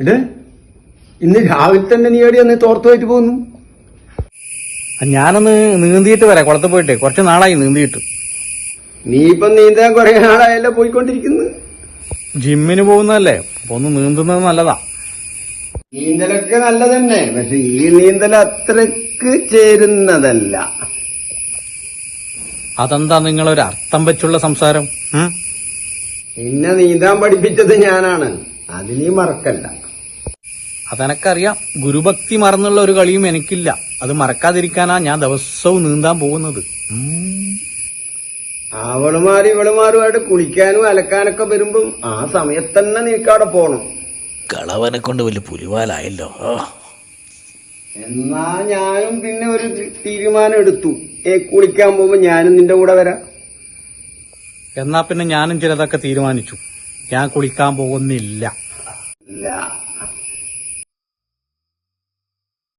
എടേ ഇന്ന് രാവിലെ തന്നെ നീ എവിടെ നീ തോർത്തുമായിട്ട് പോകുന്നു ഞാനൊന്ന് നീന്തിയിട്ട് വരാം കുളത്ത് പോയിട്ട്. കുറച്ച് നാളായി നീന്തിയിട്ട്. നീ ഇപ്പം നീന്താൻ കുറെ നാളായല്ലോ പോയിക്കൊണ്ടിരിക്കുന്നു. ജിമ്മിന് പോകുന്നതല്ലേ? അപ്പൊ ഒന്ന് നീന്തുന്നത് നല്ലതാ. നീന്തലൊക്കെ നല്ലതന്നെ പക്ഷെ ഈ നീന്തൽ അത്രയ്ക്ക് ചേരുന്നതല്ല. അതെന്താ നിങ്ങളൊരു അർത്ഥം വെച്ചുള്ള സംസാരം? ഉം? നിന്നെ നീന്താൻ പഠിപ്പിച്ചത് ഞാനാണ്. അത് നീ മറക്കല്ല അതെനക്കറിയാം. ഗുരുഭക്തി മറന്നുള്ള ഒരു കളിയും എനിക്കില്ല. അത് മറക്കാതിരിക്കാനാ ഞാൻ ദിവസവും നീന്താൻ പോകുന്നത്. അവളുമാരും ഇവളുമാരുമായിട്ട് കുളിക്കാനും അലക്കാനൊക്കെ വരുമ്പം ആ സമയത്തന്നെ തന്നെ നിനക്കവിടെ പോണം. കളവനെ കൊണ്ട് വലിയ പുലിവാലായല്ലോ. എന്നാ ഞാനും പിന്നെ ഒരു തീരുമാനം എടുത്തു. ഏ കുളിക്കാൻ പോകുമ്പോ ഞാനും നിന്റെ കൂടെ വരാം. എന്നാ പിന്നെ ഞാനും ചിലതൊക്കെ തീരുമാനിച്ചു. ഞാൻ കുളിക്കാൻ പോകുന്നില്ല. ഇല്ല.